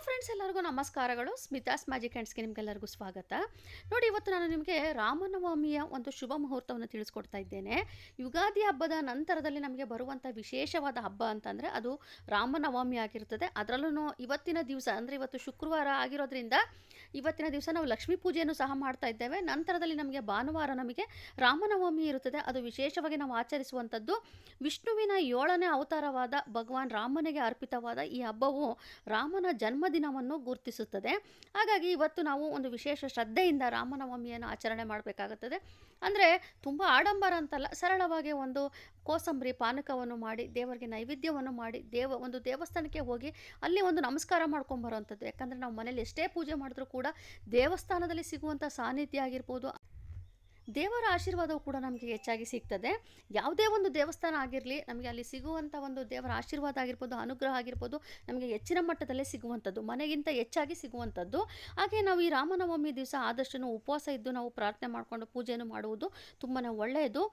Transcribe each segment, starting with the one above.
ನಮಸ್ಕಾರಗಳು. ಸ್ಮಿತಾಸ್ ಮ್ಯಾಜಿಕ್ ಹ್ಯಾಂಡ್ಸ್ಗೆ ನಿಮಗೆಲ್ಲರಿಗೂ ಸ್ವಾಗತ. ನೋಡಿ, ಇವತ್ತು ನಾನು ನಿಮಗೆ ರಾಮನವಮಿಯ ಒಂದು ಶುಭ ಮುಹೂರ್ತವನ್ನು ತಿಳಿಸ್ಕೊಡ್ತಾ ಇದ್ದೇನೆ. ಯುಗಾದಿ ಹಬ್ಬದ ನಂತರದಲ್ಲಿ ನಮಗೆ ಬರುವಂಥ ವಿಶೇಷವಾದ ಹಬ್ಬ ಅಂತಂದರೆ ಅದು ರಾಮನವಮಿ ಆಗಿರ್ತದೆ. ಅದರಲ್ಲೂ ಇವತ್ತಿನ ದಿವಸ, ಅಂದರೆ ಇವತ್ತು ಶುಕ್ರವಾರ ಆಗಿರೋದ್ರಿಂದ ಇವತ್ತಿನ ದಿವಸ ನಾವು ಲಕ್ಷ್ಮೀ ಪೂಜೆಯನ್ನು ಸಹ ಮಾಡ್ತಾ ಇದ್ದೇವೆ. ನಂತರದಲ್ಲಿ ನಮಗೆ ಭಾನುವಾರ ನಮಗೆ ರಾಮನವಮಿ ಇರುತ್ತದೆ. ಅದು ವಿಶೇಷವಾಗಿ ನಾವು ಆಚರಿಸುವಂಥದ್ದು ವಿಷ್ಣುವಿನ ಏಳನೇ ಅವತಾರವಾದ ಭಗವಾನ್ ರಾಮನಿಗೆ ಅರ್ಪಿತವಾದ ಈ ಹಬ್ಬವು ರಾಮನ ಜನ್ಮದಿನವನ್ನು ಗುರುತಿಸುತ್ತದೆ. ಹಾಗಾಗಿ ಇವತ್ತು ನಾವು ಒಂದು ವಿಶೇಷ ಶ್ರದ್ಧೆಯಿಂದ ರಾಮನವಮಿಯನ್ನು ಆಚರಣೆ ಮಾಡಬೇಕಾಗುತ್ತದೆ. ಅಂದರೆ ತುಂಬ ಆಡಂಬರ ಅಂತಲ್ಲ, ಸರಳವಾಗಿ ಒಂದು ಕೋಸಂಬರಿ ಪಾನಕವನ್ನು ಮಾಡಿ, ದೇವರಿಗೆ ನೈವೇದ್ಯವನ್ನು ಮಾಡಿ, ದೇವ, ಒಂದು ದೇವಸ್ಥಾನಕ್ಕೆ ಹೋಗಿ ಅಲ್ಲಿ ಒಂದು ನಮಸ್ಕಾರ ಮಾಡ್ಕೊಂಬರೋವಂಥದ್ದು ಯಾಕಂದರೆ ನಾವು ಮನೇಲಿ ಎಷ್ಟೇ ಪೂಜೆ ಮಾಡಿದ್ರೂ ಕೂಡ ದೇವಸ್ಥಾನದಲ್ಲಿ ಸಿಗುವಂಥ ಸಾನ್ನಿಧ್ಯ ಆಗಿರ್ಬೋದು ದೇವರ ಆಶೀರ್ವಾದವು ಕೂಡ ನಮಗೆ ಹೆಚ್ಚಾಗಿ ಸಿಗ್ತದೆ. ಯಾವುದೇ ಒಂದು ದೇವಸ್ಥಾನ ಆಗಿರಲಿ, ನಮಗೆ ಅಲ್ಲಿ ಸಿಗುವಂಥ ಒಂದು ದೇವರ ಆಶೀರ್ವಾದ ಆಗಿರ್ಬೋದು, ಅನುಗ್ರಹ ಆಗಿರ್ಬೋದು, ನಮಗೆ ಹೆಚ್ಚಿನ ಮಟ್ಟದಲ್ಲೇ ಸಿಗುವಂಥದ್ದು, ಮನೆಗಿಂತ ಹೆಚ್ಚಾಗಿ ಸಿಗುವಂಥದ್ದು. ಹಾಗೆ ನಾವು ಈ ರಾಮನವಮಿ ದಿವಸ ಆದಷ್ಟು ಉಪವಾಸ ಇದ್ದು ನಾವು ಪ್ರಾರ್ಥನೆ ಮಾಡಿಕೊಂಡು ಪೂಜೆಯನ್ನು ಮಾಡುವುದು ತುಂಬಾ ಒಳ್ಳೆಯದು.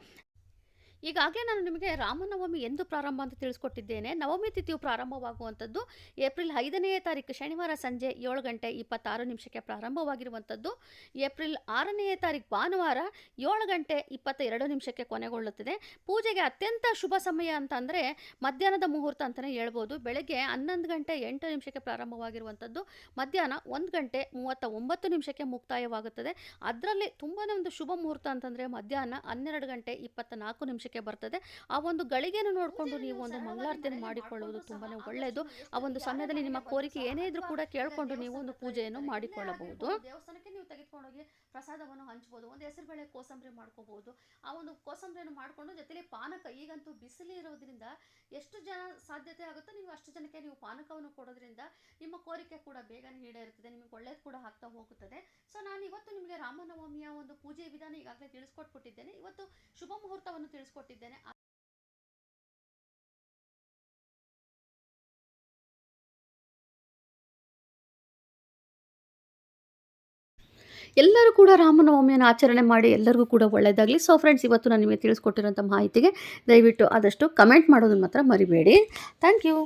ಈಗಾಗಲೇ ನಾನು ನಿಮಗೆ ರಾಮನವಮಿ ಎಂದು ಪ್ರಾರಂಭ ಅಂತ ತಿಳಿಸ್ಕೊಟ್ಟಿದ್ದೇನೆ. ನವಮಿ ತಿಥಿಯು ಪ್ರಾರಂಭವಾಗುವಂಥದ್ದು ಏಪ್ರಿಲ್ ಐದನೇ ತಾರೀಕು ಶನಿವಾರ ಸಂಜೆ ಏಳು ಗಂಟೆ ಇಪ್ಪತ್ತಾರು ನಿಮಿಷಕ್ಕೆ ಪ್ರಾರಂಭವಾಗಿರುವಂಥದ್ದು. ಏಪ್ರಿಲ್ ಆರನೇ ತಾರೀಕು ಭಾನುವಾರ ಏಳು ಗಂಟೆ ಇಪ್ಪತ್ತ ಎರಡು ನಿಮಿಷಕ್ಕೆ ಕೊನೆಗೊಳ್ಳುತ್ತದೆ. ಪೂಜೆಗೆ ಅತ್ಯಂತ ಶುಭ ಸಮಯ ಅಂತಂದರೆ ಮಧ್ಯಾಹ್ನದ ಮುಹೂರ್ತ ಅಂತಲೇ ಹೇಳ್ಬೋದು. ಬೆಳಗ್ಗೆ ಹನ್ನೊಂದು ಗಂಟೆ ಎಂಟು ನಿಮಿಷಕ್ಕೆ ಪ್ರಾರಂಭವಾಗಿರುವಂಥದ್ದು. ಮಧ್ಯಾಹ್ನ ಒಂದು ಗಂಟೆ ಮೂವತ್ತ ಒಂಬತ್ತು ನಿಮಿಷಕ್ಕೆ ಮುಕ್ತಾಯವಾಗುತ್ತದೆ. ಅದರಲ್ಲಿ ತುಂಬಾ ಒಂದು ಶುಭ ಮುಹೂರ್ತ ಅಂತಂದರೆ ಮಧ್ಯಾಹ್ನ ಹನ್ನೆರಡು ಗಂಟೆ ಇಪ್ಪತ್ತ ನಾಲ್ಕು ನಿಮಿಷಕ್ಕೆ ಬರ್ತದೆ. ಆ ಒಂದು ಗಳಿಗೆಯನ್ನು ನೋಡಿಕೊಂಡು ನೀವು ಒಂದು ಮಂಗಳಾರತಿಯನ್ನು ಮಾಡಿಕೊಳ್ಳುವುದು ತುಂಬಾ ಒಳ್ಳೆಯದು. ಆ ಒಂದು ಸಮಯದಲ್ಲಿ ನಿಮ್ಮ ಕೋರಿಕೆ ಏನೇ ಇದ್ರೂ ಕೂಡ ಕೇಳಿಕೊಂಡು ನೀವು ಒಂದು ಪೂಜೆಯನ್ನು ಮಾಡಿಕೊಳ್ಳಬಹುದು. ದೇವಸ್ಥಾನಕ್ಕೆ ನೀವು ತೆಗೆದುಕೊಂಡೋಗಿ ಪ್ರಸಾದವನ್ನು ಹಂಚ್ಬೋದು. ಒಂದು ಹೆಸರುಬೇಳೆ ಕೋಸಂಬರಿ ಮಾಡ್ಕೋಬಹುದು. ಆ ಒಂದು ಕೋಸಂಬರಿಯನ್ನು ಮಾಡಿಕೊಂಡು ಜೊತೆಲಿ ಪಾನಕ ಈಗಂತೂ ಬಿಸಿಲು ಇರೋದ್ರಿಂದ ಎಷ್ಟು ಜನ ಸಾಧ್ಯತೆ ಆಗುತ್ತೋ ನೀವು ಅಷ್ಟು ಜನಕ್ಕೆ ನೀವು ಪಾನಕವನ್ನು ಕೊಡೋದ್ರಿಂದ ನಿಮ್ಮ ಕೋರಿಕೆ ಕೂಡ ಬೇಗನೆ ಈಡೇರುತ್ತದೆ. ನಿಮಗೆ ಒಳ್ಳೇದು ಕೂಡ ಆಗ್ತಾ ಹೋಗುತ್ತದೆ. ಸೊ ನಾನು ರಾಮನವಮಿಯ ಒಂದು ಪೂಜೆ ವಿಧಾನ ಈಗಾಗಲೇ ತಿಳಿಸ್ಕೊಟ್ಬಿಟ್ಟಿದ್ದೇನೆ. ಇವತ್ತು ಶುಭ ಮುಹೂರ್ತವನ್ನು ತಿಳಿಸ್ಕೊಟ್ಟಿದ್ದೇನೆ. ಎಲ್ಲರೂ ಕೂಡ ರಾಮನವಮಿಯನ್ನು ಆಚರಣೆ ಮಾಡಿ ಎಲ್ಲರಿಗೂ ಕೂಡ ಒಳ್ಳೆಯದಾಗಲಿ. ಸೊ ಫ್ರೆಂಡ್ಸ್ ಇವತ್ತು ನಾನು ನಿಮಗೆ ತಿಳಿಸ್ಕೊಟ್ಟಿರೋಂಥ ಮಾಹಿತಿಗೆ ದಯವಿಟ್ಟು ಆದಷ್ಟು ಕಮೆಂಟ್ ಮಾಡೋದನ್ನು ಮಾತ್ರ ಮರಿಬೇಡಿ. Thank you